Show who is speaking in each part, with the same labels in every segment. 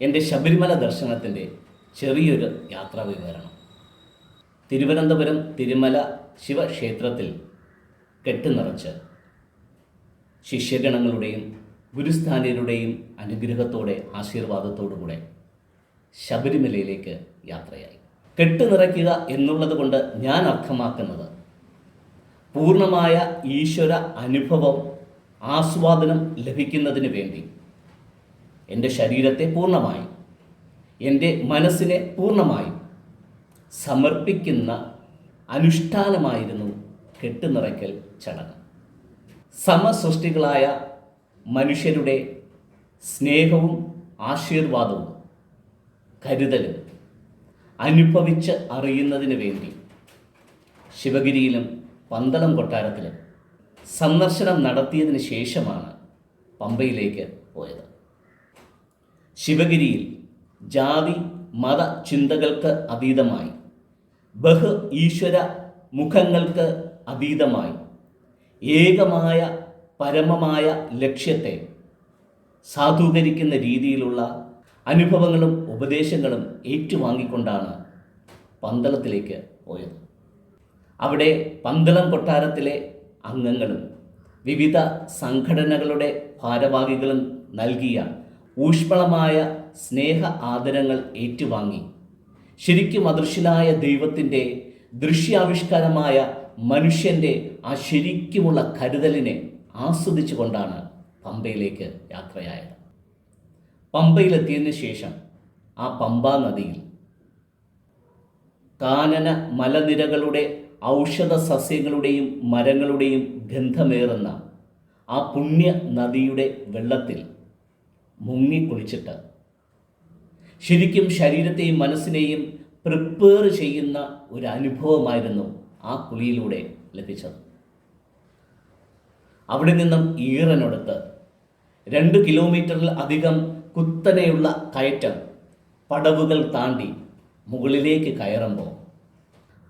Speaker 1: എന്റെ ശബരിമല ദർശനത്തിന്റെ ചെറിയൊരു യാത്രാ വിവരണം തിരുവനന്തപുരം തിരുമല ശിവക്ഷേത്രത്തിൽ കെട്ടുനിറച്ച് ശിഷ്യഗണങ്ങളുടെയും ഗുരുസ്ഥാനീയരുടെയും അനുഗ്രഹത്തോടെ ആശീർവാദത്തോടുകൂടെ ശബരിമലയിലേക്ക് യാത്രയായി. കെട്ടുനിറയ്ക്കുക എന്നുള്ളത് കൊണ്ട് ഞാൻ അർത്ഥമാക്കുന്നത് പൂർണമായ ഈശ്വര അനുഭവം ആസ്വാദനം ലഭിക്കുന്നതിന് വേണ്ടി എന്റെ ശരീരത്തെ പൂർണമായി എന്റെ മനസ്സിനെ പൂർണമായി സമർപ്പിക്കുന്ന അനുഷ്ഠാനമായിരുന്നു കെട്ടുനിറയ്ക്കൽ ചടങ്ങ്. സമസൃഷ്ടികളായ മനുഷ്യരുടെ സ്നേഹവും ആശീർവാദവും കരുതലും അനുഭവിച്ച് അറിയുന്നതിന് വേണ്ടി ശിവഗിരിയിലും പന്തളം കൊട്ടാരത്തിലും സന്ദർശനം നടത്തിയതിന് ശേഷമാണ് പമ്പയിലേക്ക് പോയത്. ശിവഗിരിയിൽ ജാതി മത ചിന്തകൾക്ക് അതീതമായി. ബഹു ഈശ്വര മുഖങ്ങൾക്ക് അതീതമായി. ഏകമായ പരമമായ ലക്ഷ്യത്തെ സാധൂകരിക്കുന്ന രീതിയിലുള്ള അനുഭവങ്ങളും ഉപദേശങ്ങളും ഏറ്റുവാങ്ങിക്കൊണ്ടാണ് പന്തളത്തിലേക്ക് പോയത്. അവിടെ പന്തളം കൊട്ടാരത്തിലെ അംഗങ്ങളും വിവിധ സംഘടനകളുടെ ഭാരവാഹികളും നൽകിയ ഊഷ്മളമായ സ്നേഹ ആദരങ്ങൾ ഏറ്റുവാങ്ങി. ശരിക്കും അദൃശ്യനായ ദൈവത്തിന്റെ ദൃശ്യാവിഷ്കാരമായ മനുഷ്യന്റെ ആ ശരിക്കുമുള്ള കരുതലിനെ ആസ്വദിച്ചുകൊണ്ടാണ് പമ്പയിലേക്ക് യാത്രയായത്. പമ്പയിലെത്തിയതിന് ശേഷം ആ പമ്പാ നദിയിൽ കാനന മലനിരകളുടെ ഔഷധ സസ്യങ്ങളുടെയും മരങ്ങളുടെയും ഗന്ധമേറുന്ന ആ പുണ്യ നദിയുടെ വെള്ളത്തിൽ മുങ്ങിക്കുളിച്ചിട്ട്. ശരിക്കും ശരീരത്തെയും മനസ്സിനെയും പ്രിപ്പയർ ചെയ്യുന്ന ഒരു അനുഭവമായിരുന്നു ആ കുളിയിലൂടെ ലഭിച്ചത്. അവിടെ നിന്നും ഈറനടുത്ത് രണ്ട് കിലോമീറ്ററിൽ അധികം കുത്തനെയുള്ള കയറ്റം പടവുകൾ താണ്ടി മുകളിലേക്ക് കയറുമ്പോൾ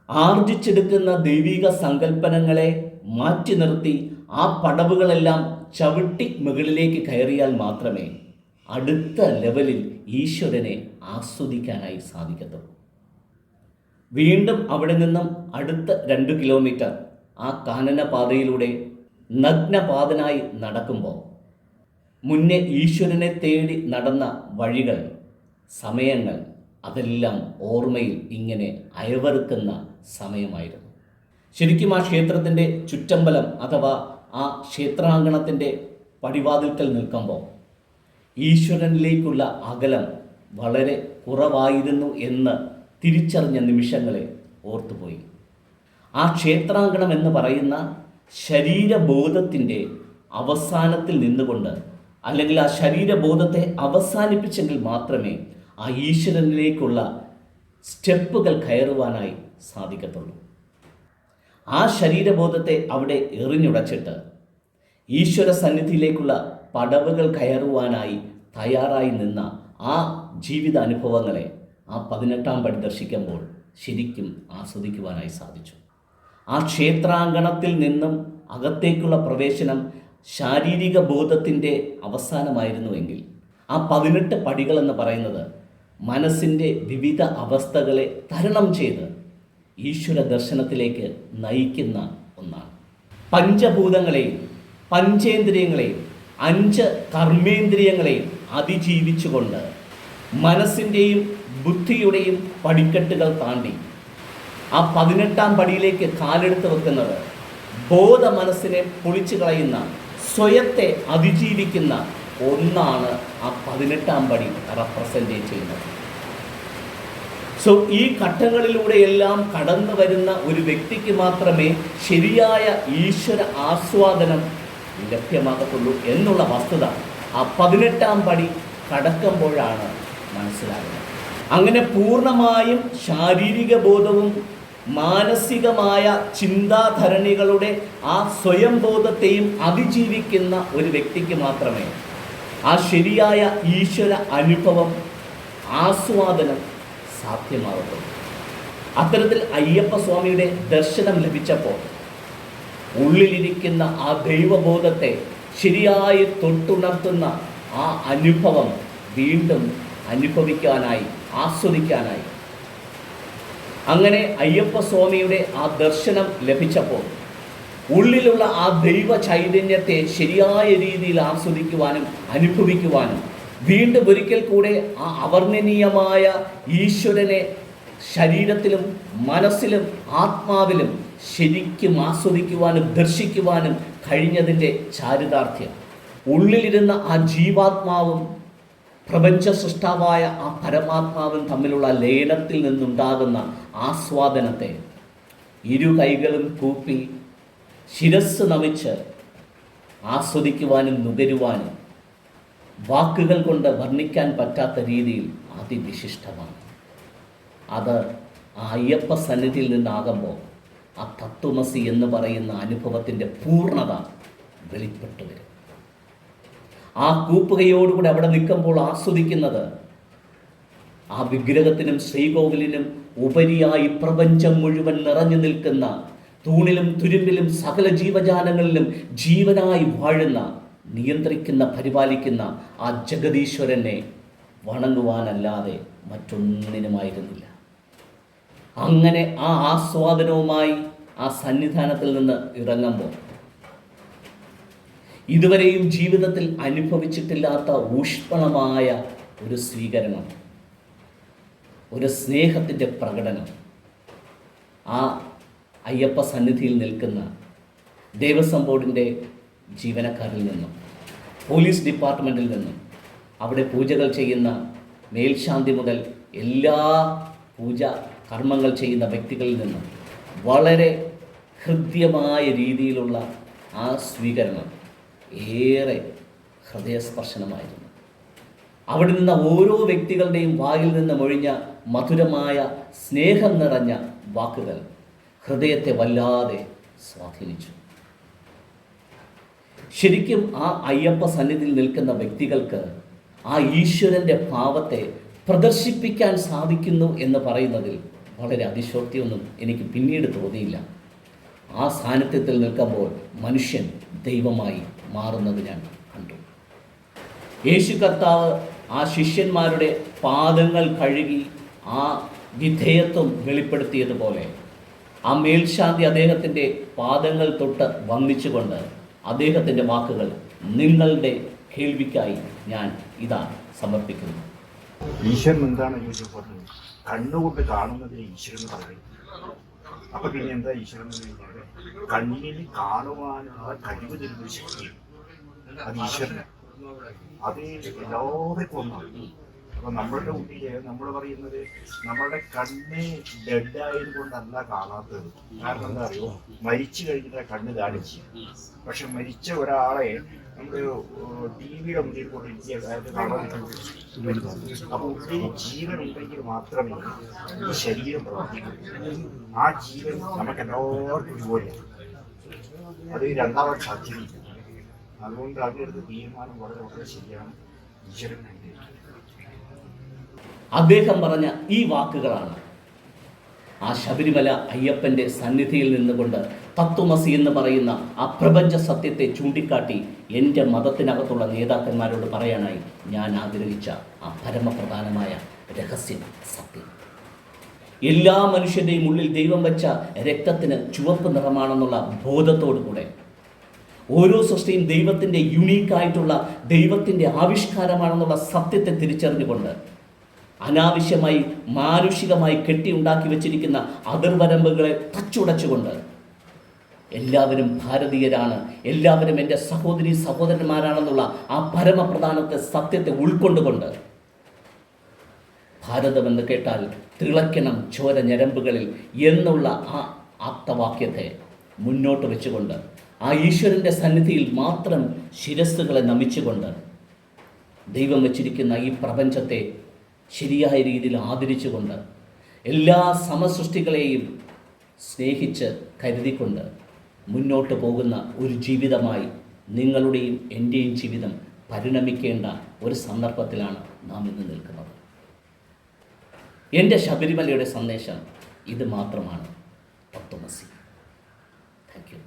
Speaker 1: ആർജിച്ചെടുക്കുന്ന ദൈവിക സങ്കല്പനങ്ങളെ മാറ്റി നിർത്തി ആ പടവുകളെല്ലാം ചവിട്ടി മുകളിലേക്ക് കയറിയാൽ മാത്രമേ അടുത്ത ലെവലിൽ ഈശ്വരനെ ആസ്വദിക്കാനായി സാധിക്കത്തുള്ളൂ വീണ്ടും അവിടെ നിന്നും അടുത്ത രണ്ട് കിലോമീറ്റർ ആ കാനനപാതയിലൂടെ നഗ്നപാതനായി നടക്കുമ്പോൾ മുന്നേ ഈശ്വരനെ തേടി നടന്ന വഴികൾ സമയങ്ങൾ അതെല്ലാം ഓർമ്മയിൽ ഇങ്ങനെ അയവറുക്കുന്ന സമയമായിരുന്നു. ശരിക്കും ആ ക്ഷേത്രത്തിന്റെ ചുറ്റമ്പലം അഥവാ ആ ക്ഷേത്രാങ്കണത്തിന്റെ പടിവാതിൽക്കൽ നിൽക്കുമ്പോൾ ഈശ്വരനിലേക്കുള്ള അകലം വളരെ കുറവായിരുന്നു എന്ന് തിരിച്ചറിഞ്ഞ നിമിഷങ്ങളെ ഓർത്തുപോയി. ആ ക്ഷേത്രാങ്കണം എന്ന് പറയുന്ന ശരീരബോധത്തിന്റെ അവസാനത്തിൽ നിന്നുകൊണ്ട് അല്ലെങ്കിൽ ആ ശരീരബോധത്തെ അവസാനിപ്പിച്ചെങ്കിൽ മാത്രമേ ആ ഈശ്വരനിലേക്കുള്ള സ്റ്റെപ്പുകൾ കയറുവാനായി സാധിക്കത്തുള്ളൂ. ആ ശരീരബോധത്തെ അവിടെ എറിഞ്ഞുടച്ചിട്ട് ഈശ്വര സന്നിധിയിലേക്കുള്ള പടവുകൾ കയറുവാനായി തയ്യാറായി നിന്ന ആ ജീവിത അനുഭവങ്ങളെ ആ പതിനെട്ടാം പടി ദർശിക്കുമ്പോൾ ശരിക്കും ആസ്വദിക്കുവാനായി സാധിച്ചു. ആ ക്ഷേത്രാങ്കണത്തിൽ നിന്നും അകത്തേക്കുള്ള പ്രവേശനം ശാരീരിക ബോധത്തിന്റെ അവസാനമായിരുന്നുവെങ്കിൽ ആ പതിനെട്ട് പടികൾ എന്ന് പറയുന്നത് മനസ്സിന്റെ വിവിധ അവസ്ഥകളെ തരണം ചെയ്ത് ഈശ്വര ദർശനത്തിലേക്ക് നയിക്കുന്ന ഒന്നാണ്. പഞ്ചഭൂതങ്ങളെയും പഞ്ചേന്ദ്രിയങ്ങളെയും അഞ്ച് കർമ്മേന്ദ്രിയങ്ങളെ അതിജീവിച്ചുകൊണ്ട് മനസ്സിന്റെയും ബുദ്ധിയുടെയും പടിക്കെട്ടുകൾ താണ്ടി. ആ പതിനെട്ടാം പടിയിലേക്ക് കാലെടുത്ത് വെക്കുന്നത് ബോധ മനസ്സിനെ പൊളിച്ചു കളയുന്ന സ്വയത്തെ അതിജീവിക്കുന്ന ഒന്നാണ് ആ പതിനെട്ടാം പടി റെപ്രസെന്റ് ചെയ്യുന്നത്. സോ ഈ ഘട്ടങ്ങളിലൂടെയെല്ലാം കടന്നു വരുന്ന ഒരു വ്യക്തിക്ക് മാത്രമേ ശരിയായ ഈശ്വര ആസ്വാദനം ലഭ്യമാകത്തുള്ളൂ എന്നുള്ള വസ്തുത ആ പതിനെട്ടാം പടി കടക്കുമ്പോഴാണ് മനസ്സിലാകുന്നത്. അങ്ങനെ പൂർണമായും ശാരീരിക ബോധവും മാനസികമായ ചിന്താധരണികളുടെ ആ സ്വയം ബോധത്തെയും അതിജീവിക്കുന്ന ഒരു വ്യക്തിക്ക് മാത്രമേ ആ ശരിയായ ഈശ്വര അനുഭവം ആസ്വാദനം സാധ്യമാകത്തുള്ളൂ. അത്തരത്തിൽ അയ്യപ്പസ്വാമിയുടെ ദർശനം ലഭിച്ചപ്പോൾ ഉള്ളിലിരിക്കുന്ന ആ ദൈവബോധത്തെ ശരിയായി തൊട്ടുണർത്തുന്ന ആ അനുഭവം വീണ്ടും അനുഭവിക്കാനായി ആസ്വദിക്കാനായി. അങ്ങനെ അയ്യപ്പ സ്വാമിയുടെ ആ ദർശനം ലഭിച്ചപ്പോൾ ഉള്ളിലുള്ള ആ ദൈവ ചൈതന്യത്തെ ശരിയായ രീതിയിൽ ആസ്വദിക്കുവാനും അനുഭവിക്കുവാനും വീണ്ടും ഒരിക്കൽ കൂടെ ആ അവർണനീയമായ ഈശ്വരനെ ശരീരത്തിലും മനസ്സിലും ആത്മാവിലും ശരിക്കും ആസ്വദിക്കുവാനും ദർശിക്കുവാനും കഴിഞ്ഞതിന്റെ ചാരിതാർത്ഥ്യം. ഉള്ളിലിരുന്ന ആ ജീവാത്മാവും പ്രപഞ്ച സൃഷ്ടാവായ ആ പരമാത്മാവും തമ്മിലുള്ള ലയനത്തിൽ നിന്നുണ്ടാകുന്ന ആസ്വാദനത്തെ ഇരു കൈകളും കൂപ്പി ശിരസ് നമിച്ച് ആസ്വദിക്കുവാനും നുകരുവാനും വാക്കുകൾ കൊണ്ട് വർണിക്കാൻ പറ്റാത്ത രീതിയിൽ അതിവിശിഷ്ടമാണ്. അത് ആ അയ്യപ്പ സന്നിധിയിൽ നിന്നാകുമ്പോൾ ആ തത്വമസി എന്ന് പറയുന്ന അനുഭവത്തിന്റെ പൂർണത വെളിപ്പെട്ടു വരും. ആ കൂപ്പുകയോടുകൂടി അവിടെ നിൽക്കുമ്പോൾ ആസ്വദിക്കുന്നത് ആ വിഗ്രഹത്തിനും ശ്രീകോവിലിനും ഉപരിയായി പ്രപഞ്ചം മുഴുവൻ നിറഞ്ഞു നിൽക്കുന്ന തൂണിലും തുരുമ്പിലും സകല ജീവജാലങ്ങളിലും ജീവനായി വാഴുന്ന നിയന്ത്രിക്കുന്ന പരിപാലിക്കുന്ന ആ ജഗതീശ്വരനെ വണങ്ങുവാനല്ലാതെ മറ്റൊന്നിനുമായിരുന്നില്ല. അങ്ങനെ ആ ആസ്വാദനവുമായി ആ സന്നിധാനത്തിൽ നിന്ന് ഇറങ്ങുമ്പോൾ ഇതുവരെയും ജീവിതത്തിൽ അനുഭവിച്ചിട്ടില്ലാത്ത ഊഷ്മളമായ ഒരു സ്വീകരണം ഒരു സ്നേഹത്തിന്റെ പ്രകടനം ആ അയ്യപ്പ സന്നിധിയിൽ നിൽക്കുന്ന ദേവസ്വം ബോർഡിന്റെ ജീവനക്കാരിൽ നിന്നും പോലീസ് ഡിപ്പാർട്ട്മെന്റിൽ നിന്നും അവിടെ പൂജകൾ ചെയ്യുന്ന മേൽശാന്തി മുതൽ എല്ലാ പൂജ കർമ്മങ്ങൾ ചെയ്യുന്ന വ്യക്തികളിൽ നിന്നും വളരെ ഹൃദ്യമായ രീതിയിലുള്ള ആ സ്വീകരണം ഏറെ ഹൃദയസ്പർശനമായിരുന്നു. അവിടെ നിന്ന ഓരോ വ്യക്തികളുടെയും വായിൽ നിന്ന് മൊഴിഞ്ഞ മധുരമായ സ്നേഹം നിറഞ്ഞ വാക്കുകൾ ഹൃദയത്തെ വല്ലാതെ സ്വാധീനിച്ചു. ശരിക്കും ആ അയ്യപ്പ സന്നിധിയിൽ നിൽക്കുന്ന വ്യക്തികൾക്ക് ആ ഈശ്വരന്റെ ഭാവത്തെ പ്രദർശിപ്പിക്കാൻ സാധിക്കുന്നു എന്ന് പറയുന്നതിൽ വളരെ അതിശോക്തിയൊന്നും എനിക്ക് പിന്നീട് തോന്നിയില്ല. ആ സാന്നിധ്യത്തിൽ നിൽക്കുമ്പോൾ മനുഷ്യൻ ദൈവമായി മാറുന്നത് ഞാൻ കണ്ടു. യേശു കർത്താവ് ആ ശിഷ്യന്മാരുടെ പാദങ്ങൾ കഴുകി ആ വിധേയത്വം വെളിപ്പെടുത്തിയതുപോലെ ആ മേൽശാന്തി അദ്ദേഹത്തിന്റെ പാദങ്ങൾ തൊട്ട് വന്ദിച്ചുകൊണ്ട് അദ്ദേഹത്തിന്റെ വാക്കുകൾ നിങ്ങളുടെ കേൾവിക്കായി ഞാൻ ഇതാ സമർപ്പിക്കുന്നു.
Speaker 2: ഈശ്വരൻ എന്താണ് ചോദിച്ചത് കണ്ണുകൊണ്ട് കാണുന്നതിന് ഈശ്വരൻ പറയും അപ്പൊ പിന്നെ എന്താ ഈശ്വരൻ എന്ന് കഴിഞ്ഞാൽ കണ്ണിന് കാണുവാനുള്ള കഴിവ് തരുന്ന ശക്തി. അത് ഈശ്വരന് അത് എല്ലാവർക്കും ഒന്നാണ്. അപ്പൊ നമ്മളുടെ ഉള്ളിൽ നമ്മൾ പറയുന്നത് നമ്മളുടെ കണ്ണ് ഡെഡായത് കൊണ്ടല്ല കാണാത്തത്. കാരണം എന്താ അറിയോ? മരിച്ചു കഴിഞ്ഞിട്ട് കണ്ണ് കാണിച്ചു പക്ഷെ മരിച്ച ഒരാളെ നമ്മൾ ടി വിയുടെ മുന്നിൽ കൊണ്ടിരിക്കുക അതായത് കാണാൻ പറ്റും. അപ്പൊ ഉള്ളിൽ ജീവൻ ഉണ്ടെങ്കിൽ മാത്രമേ ഈ ശരീരം പ്രവർത്തിക്കൂ. ആ ജീവൻ നമുക്ക് എല്ലാവർക്കും ഒരുപോലെ അത് രണ്ടാമത് സാധ്യതയില്ല. അതുകൊണ്ട് അതിനെടുത്ത് തീരുമാനം വളരെ വളരെ ശരിയാണ് ഈശ്വരൻ
Speaker 1: അദ്ദേഹം പറഞ്ഞ ഈ വാക്കുകളാണ് ആ ശബരിമല അയ്യപ്പന്റെ സന്നിധിയിൽ നിന്നുകൊണ്ട് തത്വമസി എന്ന് പറയുന്ന ആ പ്രപഞ്ച സത്യത്തെ ചൂണ്ടിക്കാട്ടി എന്റെ മതത്തിനകത്തുള്ള നേതാക്കന്മാരോട് പറയാനായി ഞാൻ ആഗ്രഹിച്ച ആ പരമപ്രധാനമായ രഹസ്യം സത്യം. എല്ലാ മനുഷ്യന്റെയും ഉള്ളിൽ ദൈവം വെച്ച രക്തത്തിന് ചുവപ്പ് നിറമാണെന്നുള്ള ബോധത്തോടു കൂടെ ഓരോ സൃഷ്ടിയും ദൈവത്തിന്റെ യുണീക്കായിട്ടുള്ള ദൈവത്തിന്റെ ആവിഷ്കാരമാണെന്നുള്ള സത്യത്തെ തിരിച്ചറിഞ്ഞുകൊണ്ട് അനാവശ്യമായി മാനുഷികമായി കെട്ടിയുണ്ടാക്കി വെച്ചിരിക്കുന്ന അതിർവരമ്പുകളെ തച്ചുടച്ചുകൊണ്ട് എല്ലാവരും ഭാരതീയരാണ്. എല്ലാവരും എന്റെ സഹോദരി സഹോദരന്മാരാണെന്നുള്ള ആ പരമപ്രധാനത്തെ സത്യത്തെ ഉൾക്കൊണ്ടുകൊണ്ട് ഭാരതമെന്ന് കേട്ടാൽ തിളയ്ക്കണം ചോര ഞരമ്പുകളിൽ എന്നുള്ള ആ ആപ്തവാക്യത്തെ മുന്നോട്ട് വെച്ചുകൊണ്ട് ആ ഈശ്വരന്റെ സന്നിധിയിൽ മാത്രം ശിരസ്സുകളെ നമിച്ചുകൊണ്ട് ദൈവം വച്ചിരിക്കുന്ന ഈ പ്രപഞ്ചത്തെ ശരിയായ രീതിയിൽ ആദരിച്ചുകൊണ്ട് എല്ലാ സമസൃഷ്ടികളെയും സ്നേഹിച്ച് കരുതിക്കൊണ്ട് മുന്നോട്ട് പോകുന്ന ഒരു ജീവിതമായി നിങ്ങളുടെയും എന്റെയും ജീവിതം പരിണമിക്കേണ്ട ഒരു സന്ദർഭത്തിലാണ് നാം ഇന്ന് നിൽക്കുന്നത്. എന്റെ ശബരിമലയുടെ സന്ദേശം ഇത് മാത്രമാണ്. പത്തുമസി താങ്ക് യു